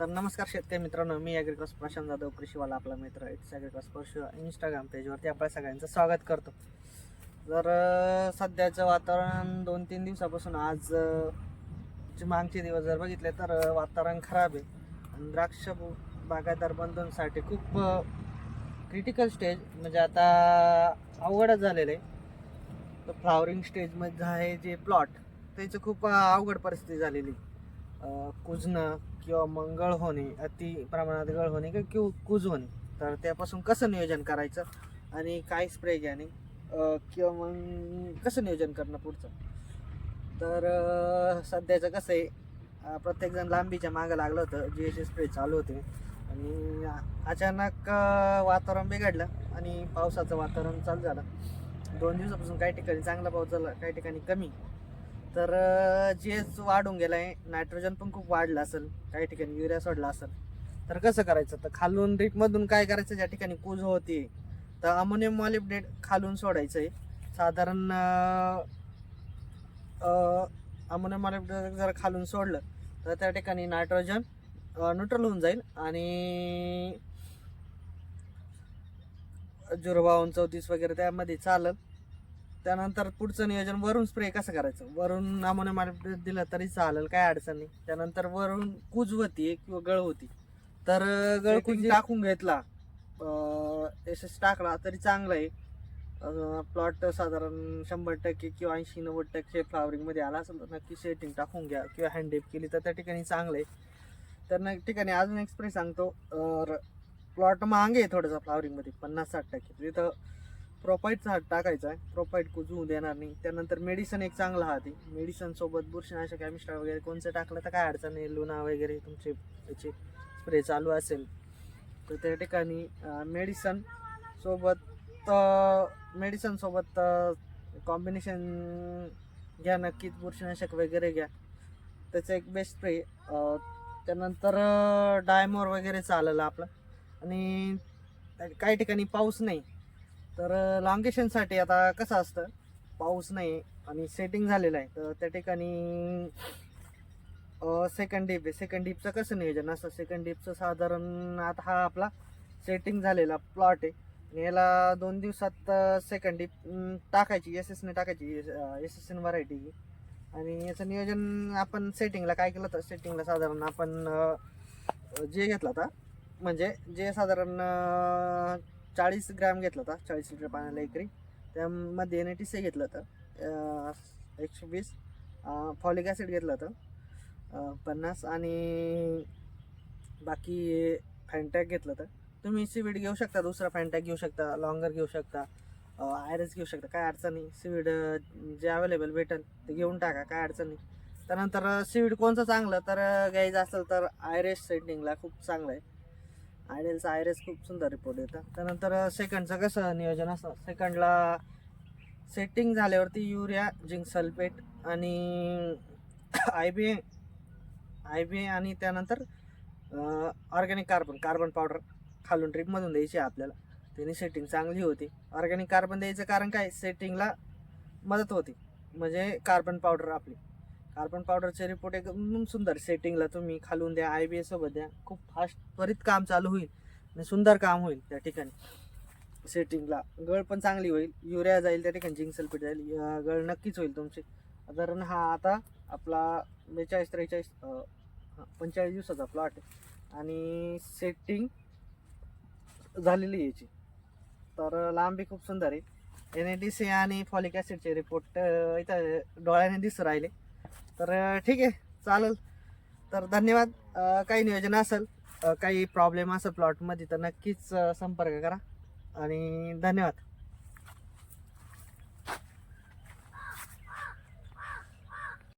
तर नमस्कार शेतकरी मित्रांनो मी ॲग्रिक्रॉस प्रशांत जाधव कृषीवाला आपला मित्र इट्स ॲग्रिक्रॉस परशु इंस्टाग्राम पेजवरती आपल्या सगळ्यांचं स्वागत करतो. तर सध्याचं वातावरण दोन तीन दिवसापासून आज मागचे दिवस जर बघितले तर वातावरण खराब आहे. आणि द्राक्ष बागायदार बागायतदार बंधूंसाठी खूप क्रिटिकल स्टेज म्हणजे आता अवघडच झालेलं आहे. तर फ्लावरिंग स्टेजमध्ये आहे जे प्लॉट त्याचं खूप अवघड परिस्थिती झालेली कुजणं किंवा मग गळ होणे अति प्रमाणात गळ होणे किंवा किंवा कुज होणे तर त्यापासून कसं नियोजन करायचं आणि काय स्प्रे घ्याने? किंवा मग कसं नियोजन करणं पुढचं? तर सध्याचं कसं आहे प्रत्येकजण लांबीच्या मागं लागलं होतं जी एस स्प्रे चालू होते. आणि अचानक वातावरण बिघडलं आणि पावसाचं वातावरण चालू झालं. दोन दिवसापासून काही ठिकाणी चांगला पाऊस झाला काही ठिकाणी कमी. तर जीएस वाढून गेलाय नायट्रोजन पण खूप वाढलं असेल काही ठिकाणी युरिया सोडला असेल. तर कसं करायचं? तर खालून ड्रीपमधून काय करायचं? ज्या ठिकाणी कूज होती तर अमोनियम मॉलिब्डेट खालून सोडायचं आहे साधारण अमोनियम मॉलिब्डेट जर खालून सोडलं तर त्या ठिकाणी नायट्रोजन न्यूट्रल होऊन जाईल आणि जुरबा चौतीस वगैरे त्यामध्ये चालेल. त्यानंतर पुढचं नियोजन वरून स्प्रे कसं करायचं? वरून अमोनियम मॉलिब्डेट दिलं तरी चालेल काय अडचण नाही. त्यानंतर वरून कुज होती किंवा गळ होती. तर गळ कुज टाकून घेतला. एस एस टाकला तरी चांगलं आहे. प्लॉट साधारण शंभर टक्के किंवा ऐंशी नव्वद टक्के फ्लावरिंगमध्ये आला असेल तर नक्की सेटिंग टाकून घ्या किंवा हँडडेप केली तर त्या ठिकाणी चांगलं आहे. तर न ठिकाणी अजून एक स्प्रे सांगतो. प्लॉट मागे आहे थोडंसं फ्लावरिंगमध्ये पन्नास साठ टक्के. तिथं प्रोपाईटचा हात टाकायचा आहे. प्रोपाईट कुजवू देणार नाही. त्यानंतर मेडिसन एक चांगला हात. आहे मेडिसन सोबत बुरशीनाशक कॅमिस्ट्रा वगैरे कोणचं टाकलं तर काय अडचण नाही. लुना वगैरे तुमचे याचे स्प्रे चालू असेल. तर त्या ठिकाणी मेडिसन सोबत मेडिसन सोबत कॉम्बिनेशन घ्या नक्कीच. बुरशीनाशक वगैरे घ्या. त्याचं एक बेस्ट स्प्रे त्यानंतर डायमोर वगैरे चालेल आपलं. आणि काही ठिकाणी पाऊस नाही. तर लॉंगेशनसाठी आता कसं असतं पाऊस नाही आणि सेटिंग झालेलं आहे. तर त्या ठिकाणी सेकंड डीप आहे. सेकंड डीपचं कसं नियोजन असतं? सेकंड डीपचं साधारण आता हा आपला सेटिंग झालेला प्लॉट आहे. आणि याला दोन दिवसात सेकंड डीप टाकायची. एस एसने टाकायची एस एस एन व्हरायटी आणि याचं नियोजन आपण सेटिंगला काय केलं तर सेटिंगला साधारण आपण जे घेतलं होता म्हणजे जे साधारण चाळीस ग्रॅम घेतलं होता चाळीस लिटर पाण्याला एकरी त्यामध्ये एन ए टी सी घेतलं होतं एकशे वीस. फॉलिक ॲसिड घेतलं होतं पन्नास. आणि बाकी फॅन्टॅक घेतलं होतं. तुम्ही सीवीड घेऊ शकता दुसरा फॅन्टॅक घेऊ शकता लॉंगर घेऊ शकता आयरस घेऊ शकता काय अडचण नाही. सीवीड जे अवेलेबल भेटेल ते घेऊन टाका काय अडचण नाही. त्यानंतर सीवीड कोणचं चांगलं? तर घ्यायचं असेल तर आयरेस सेटिंगला खूप चांगलं आहे. आयडेलचा आयरेस खूप सुंदर रिपोर्ट येतं. त्यानंतर सेकंडचं कसं नियोजन असतं? सेकंडला सेटिंग झाल्यावरती युरिया जिंक सल्फेट आणि आय बी आय बी आणि त्यानंतर ऑर्गॅनिक कार्बन कार्बन पावडर खालून ट्रीपमधून द्यायची आहे आपल्याला. त्याने सेटिंग चांगली होती. ऑर्गॅनिक कार्बन द्यायचं कारण काय? सेटिंगला मदत होती. म्हणजे कार्बन पावडर आपली. कार्बन पावडरचे रिपोर्ट एकदम सुंदर. सेटिंगला तुम्ही खालून द्या आय बी एसोबत द्या. खूप फास्ट त्वरित काम चालू होईल आणि सुंदर काम होईल त्या ठिकाणी. सेटिंगला गळ पण चांगली होईल. युरिया जाईल त्या ठिकाणी जिंक सल्फेट जाईल गळ नक्कीच होईल तुमची. साधारण हा आता आपला बेचाळीस त्रेचाळीस पंचेचाळीस दिवसाचा प्लॉट आहे. आणि सेटिंग झालेली आहे याची. तर लांबी खूप सुंदर आहे. एन ए डी सी आणि फॉलिक ॲसिडचे रिपोर्ट इथं डोळ्याने दिसू राहिले. तर ठीक आहे. चालेल. तर धन्यवाद. काही नियोजन असेल काही प्रॉब्लेम असेल प्लॉटमध्ये तर नक्कीच संपर्क करा. आणि धन्यवाद.